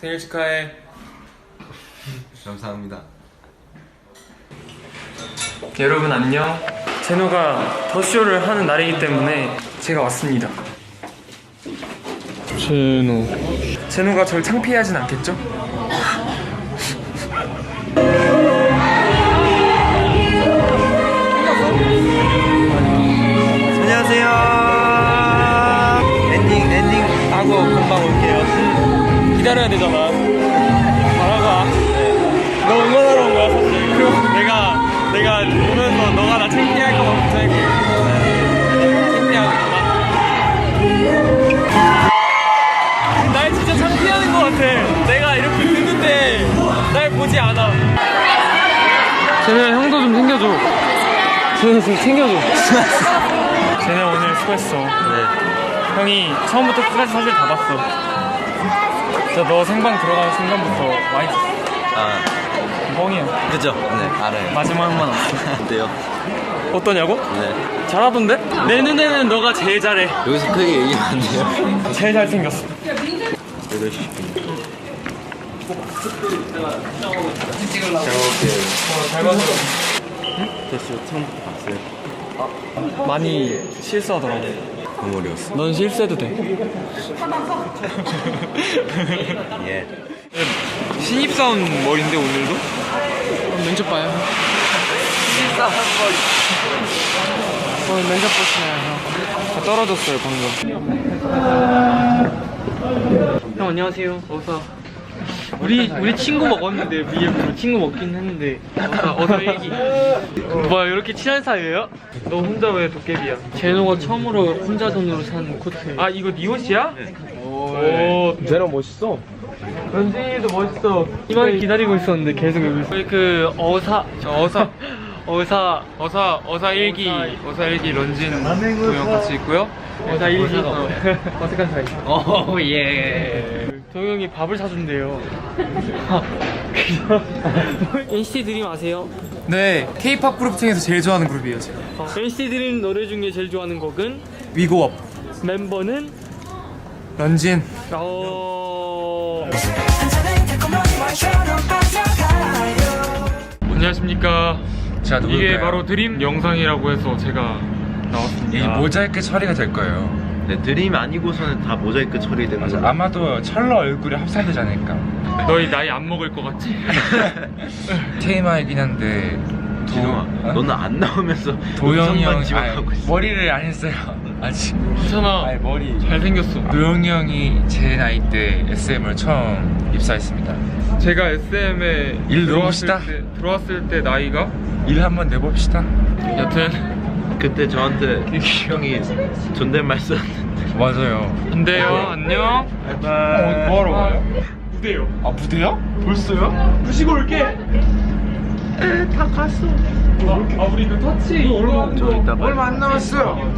생일 축하해. 감사합니다. 여러분 안녕. 제노가 더 쇼를 하는 날이기 때문에 제가 왔습니다. 제노. 제노가 절 창피해하진 않겠죠? 안녕하세요. 엔딩 엔딩 하고 금방 올게요. 기다려야 되잖아. 알아가. 너 응원하러 온 거야 사실. 그리고 내가 내가 보면서 너가 나 창피할까 봐 걱정했고. 창피하겠구나. 날 진짜 창피하는 것 같아. 내가 이렇게 듣는데 날 보지 않아. 쟤네 형도 좀 챙겨줘. 쟤네 좀 챙겨줘. 쟤네 오늘 수고했어. 네. 형이 처음부터 끝까지 사실 다 봤어. 진짜 너 생방 들어가는 순간부터 많이 아 뻥이야. 그죠? 네 알아요. 마지막만 없어. 어때요? 어떠냐고? 네. 잘하던데? 내 눈에는 너가 제일 잘해. 여기서 크게 얘기하면 안 돼요? 제일 잘생겼어. 8시 10분. 잘 봤어. 됐어요. 처음부터 봤어요. 많이 실수하더라고. 어려웠어. 넌 실수해도 돼. 예. 신입사원 머리인데 오늘도? 면접 봐요. 신입사원 머리. 오늘 면접 보시나요 형? 다 떨어졌어요 방금. 형 안녕하세요. 어서. 우리 우리 친구 먹었는데 BF로 친구 먹긴 했는데 어서 어서 얘기. 뭐야 이렇게 친한 사이예요? 너 혼자 왜 도깨비야? 제노가 처음으로 혼자 돈으로 산 코트. 아 이거 네 옷이야? 오. 제노 멋있어. 런쥔이도 멋있어. 이만 기다리고 있었는데 계속 여기 있어. 그 어사 저 어사 어사 어사 어사 일기 어사 일기 런쥔 두명 같이 있고요. 어사 일기 어색한 사이. 오 예. 동영이 밥을 사준대요. NCT 드림 아세요? 네, K-팝 그룹 중에서 제일 좋아하는 그룹이에요, 제가. NCT 드림 노래 중에 제일 좋아하는 곡은 위고업, 멤버는 런쥔. 어. 자, 이게 바로 드림 영상이라고 해서 제가 나왔습니다. 이 모자이크 처리가 될 거예요. 네 드림 아니고서는 다 모자이크 처리되는 맞아, 거죠. 아마도 철러 얼굴이 합성되지 않을까. 너희 나이 안 먹을 것 같지? TMI이긴 한데. 도- 진호아, 어? 너는 안 나오면서 도영이 형 음성만 지원하고 아니, 있어. 머리를 안 했어요. 아직. 괜찮아. 아니, 머리. 잘생겼어. 도영이 형이 제 나이 때 SM을 처음 입사했습니다. 제가 SM에 일 들어왔을. 때, 들어왔을 때 나이가 일 한번 내봅시다. 여튼 그때 저한테 형이 존댓말 썼는데 맞아요. 안 돼요. 안녕. 어, 뭐하러 가요? 무대요. 아, 무대요? 벌써요? 부시고 올게. 다 갔어. 아, 우리 그 터치 이거. 얼마 안 남았어요.